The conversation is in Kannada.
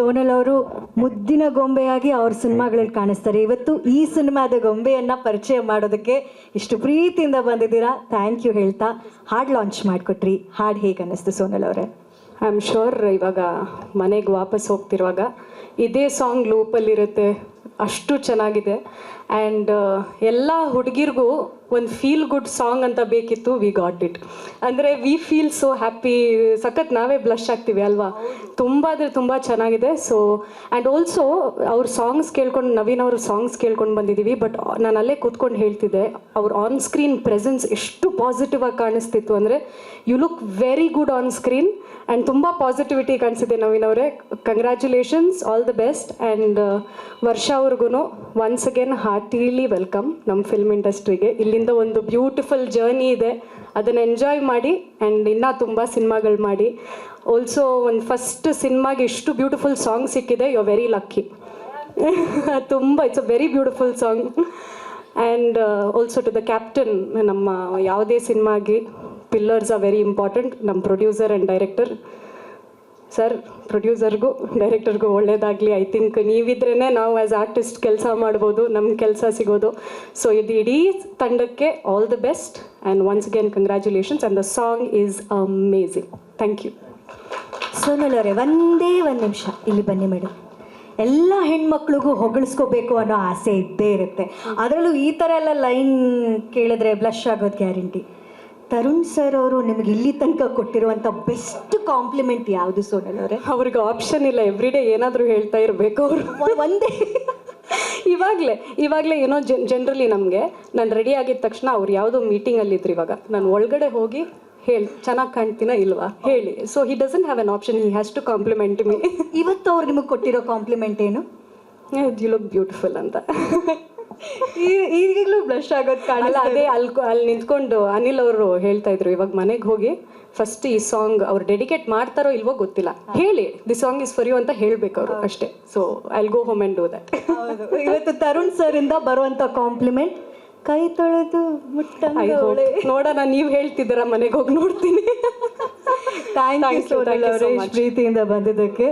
ಸೋನಲ್ ಅವರು ಮುದ್ದಿನ ಗೊಂಬೆಯಾಗಿ ಅವ್ರ ಸಿನಿಮಾಗಳಲ್ಲಿ ಕಾಣಿಸ್ತಾರೆ. ಇವತ್ತು ಈ ಸಿನಿಮಾದ ಗೊಂಬೆಯನ್ನ ಪರಿಚಯ ಮಾಡೋದಕ್ಕೆ ಇಷ್ಟು ಪ್ರೀತಿಯಿಂದ ಬಂದಿದ್ದೀರಾ? ಥ್ಯಾಂಕ್ ಯು ಹೇಳ್ತಾ ಹಾಡ್ ಲಾಂಚ್ ಮಾಡಿಕೊಟ್ರಿ. ಹಾಡ್ ಹೇಗೆ ಅನ್ನಿಸ್ತು ಸೋನಲ್ ಅವರೇ ಐ ಆಮ್ ಶೋರ್ ಇವಾಗ ಮನೆಗೆ ವಾಪಸ್ ಹೋಗ್ತಿರುವಾಗ ಇದೇ ಸಾಂಗ್ ಲೂಪಲ್ಲಿರುತ್ತೆ. ಅಷ್ಟು ಚೆನ್ನಾಗಿದೆ. ಆ್ಯಂಡ್ ಎಲ್ಲ ಹುಡುಗಿರ್ಗೂ ಒಂದು ಫೀಲ್ ಗುಡ್ ಸಾಂಗ್ ಅಂತ ಬೇಕಿತ್ತು ವಿ ಗಾಟ್ ಇಟ್ ಅಂದರೆ ವಿ ಫೀಲ್ ಸೊ ಹ್ಯಾಪಿ ಸಖತ್ ನಾವೇ ಬ್ಲಶ್ ಆಗ್ತೀವಿ ಅಲ್ವಾ? ತುಂಬ ಅಂದರೆ ತುಂಬ ಚೆನ್ನಾಗಿದೆ. ಸೊ ಆ್ಯಂಡ್ ಆಲ್ಸೋ ಅವ್ರ ಸಾಂಗ್ಸ್ ಕೇಳ್ಕೊಂಡು, ನವೀನ್ ಅವ್ರ ಸಾಂಗ್ಸ್ ಕೇಳ್ಕೊಂಡು ಬಂದಿದ್ದೀವಿ ಬಟ್ ನಾನು ಅಲ್ಲೇ ಕೂತ್ಕೊಂಡು ಹೇಳ್ತಿದ್ದೆ, ಅವ್ರ ಆನ್ ಸ್ಕ್ರೀನ್ ಪ್ರೆಸೆನ್ಸ್ ಎಷ್ಟು ಪಾಸಿಟಿವ್ ಆಗಿ ಕಾಣಿಸ್ತಿತ್ತು ಅಂದರೆ you look very good on screen and ತುಂಬ ಪಾಸಿಟಿವಿಟಿ ಕಾಣಿಸಿದೆ ನವೀನ್ ಅವರೇ congratulations all the best and ವರ್ಷ ಅವ್ರಿಗೂ ಒನ್ಸ್ ಅಗೇನ್ ಹಾರ್ಟಿಲಿ ವೆಲ್ಕಮ್ ನಮ್ಮ ಫಿಲ್ಮ್ ಇಂಡಸ್ಟ್ರಿಗೆ ಇಲ್ಲಿಂದ ಒಂದು ಬ್ಯೂಟಿಫುಲ್ ಜರ್ನಿ ಇದೆ. ಅದನ್ನು ಎಂಜಾಯ್ ಮಾಡಿ ಆ್ಯಂಡ್ ಇನ್ನೂ ತುಂಬ ಸಿನಿಮಾಗಳು ಮಾಡಿ. ಆಲ್ಸೋ ಒಂದು ಫಸ್ಟ್ ಸಿನಿಮಾಗೆ ಇಷ್ಟು ಬ್ಯೂಟಿಫುಲ್ ಸಾಂಗ್ ಸಿಕ್ಕಿದೆ. ಯು ವೆರಿ ಲಕ್ಕಿ ತುಂಬ it's a very beautiful song and also to the captain ನಮ್ಮ ಯಾವುದೇ ಸಿನಿಮಾಗೆ ಪಿಲ್ಲರ್ಸ್ ಆರ್ ವೆರಿ ಇಂಪಾರ್ಟೆಂಟ್ ನಮ್ಮ ಪ್ರೊಡ್ಯೂಸರ್ ಆ್ಯಂಡ್ ಡೈರೆಕ್ಟರ್ ಸರ್ ಪ್ರೊಡ್ಯೂಸರ್ಗೂ ಡೈರೆಕ್ಟರ್ಗೂ ಒಳ್ಳೇದಾಗಲಿ. ಐ ಥಿಂಕ್ ನೀವಿದ್ರೇ ನಾವು ಆ್ಯಸ್ ಆರ್ಟಿಸ್ಟ್ ಕೆಲಸ ಮಾಡ್ಬೋದು ನಮ್ಮ ಕೆಲಸ ಸಿಗೋದು. ಸೊ ಇದು ಇಡೀ ತಂಡಕ್ಕೆ all the best and once again congratulations and the song is amazing thank you Sonal ಅವರೇ ಒಂದೇ ಒಂದು ನಿಮಿಷ. ಇಲ್ಲಿ ಬನ್ನಿ ಮೇಡಮ್ ಎಲ್ಲ ಹೆಣ್ಮಕ್ಳಿಗೂ ಹೊಗಳಿಸ್ಕೋಬೇಕು ಅನ್ನೋ ಆಸೆ ಇದ್ದೇ ಇರುತ್ತೆ. ಅದರಲ್ಲೂ ಈ ಥರ ಎಲ್ಲ ಲೈನ್ ಕೇಳಿದ್ರೆ ಬ್ಲಶ್ ಆಗೋದು ಗ್ಯಾರಂಟಿ ತರುಣ್ ಸರ್ ಅವರು ನಿಮ್ಗೆ ಇಲ್ಲಿ ತನಕ ಕೊಟ್ಟಿರುವಂಥ ಬೆಸ್ಟ್ ಕಾಂಪ್ಲಿಮೆಂಟ್ ಯಾವುದು ಸೋನಲ್ ಅವರೇ? ಅವ್ರಿಗೆ ಆಪ್ಷನ್ ಇಲ್ಲ. ಎವ್ರಿ ಡೇ ಏನಾದರೂ ಹೇಳ್ತಾ ಇರಬೇಕು ಅವರು. ಒಂದೇ ಇವಾಗಲೇ ಇವಾಗಲೇ ಏನೋ ಜನ್ ಜನರಲಿ ನಮಗೆ ನಾನು ರೆಡಿ ಆಗಿದ ತಕ್ಷಣ ಅವ್ರು ಯಾವುದೋ ಮೀಟಿಂಗಲ್ಲಿ ಇದ್ರು ಇವಾಗ. ನಾನು ಒಳಗಡೆ ಹೋಗಿ ಹೇಳಿ ಚೆನ್ನಾಗಿ ಕಾಣ್ತೀನ ಇಲ್ವಾ? ಹೇಳಿ. So he doesn't have an option he has to compliment me ಇವತ್ತು ಅವ್ರು ನಿಮಗೆ ಕೊಟ್ಟಿರೋ ಕಾಂಪ್ಲಿಮೆಂಟ್ ಏನು? ಯು ಲುಕ್ ಬ್ಯೂಟಿಫುಲ್ ಅಂತ. ಈಗಲೂ ಬ್ಲಶ್ ಆಗೋದು ಕಾಣಲ್ಲ ಅದೇ ಅಲ್ಲಿ ಅಲ್ಲಿ ನಿಂತ್ಕೊಂಡು ಅನಿಲ್ ಅವರು ಹೇಳ್ತಾ ಇದ್ರು ಇವಾಗ ಮನೆಗೆ ಹೋಗಿ ಫಸ್ಟ್ ಈ ಸಾಂಗ್ ಅವ್ರು ಡೆಡಿಕೇಟ್ ಮಾಡ್ತಾರೋ ಇಲ್ವೋ ಗೊತ್ತಿಲ್ಲ. ಹೇಳಿ the song is for you ಅಂತ ಹೇಳ್ಬೇಕು ಅವರು ಅಷ್ಟೇ. So I go home and do that ಇವತ್ತು ತರುಣ್ ಸರ್ ಇಂದ ಬರುವಂತ ಕಾಂಪ್ಲಿಮೆಂಟ್ ಕೈ ತೊಳೆದು ಮುಟ್ಟ ನೋಡೋಣ ನೀವು ಹೇಳ್ತಿದ್ದೀರಾ ಮನೆಗೆ ಹೋಗಿ ನೋಡ್ತೀನಿ. Thank you. ಪ್ರೀತಿಯಿಂದ ಬಂದಿದ್ದಕ್ಕೆ.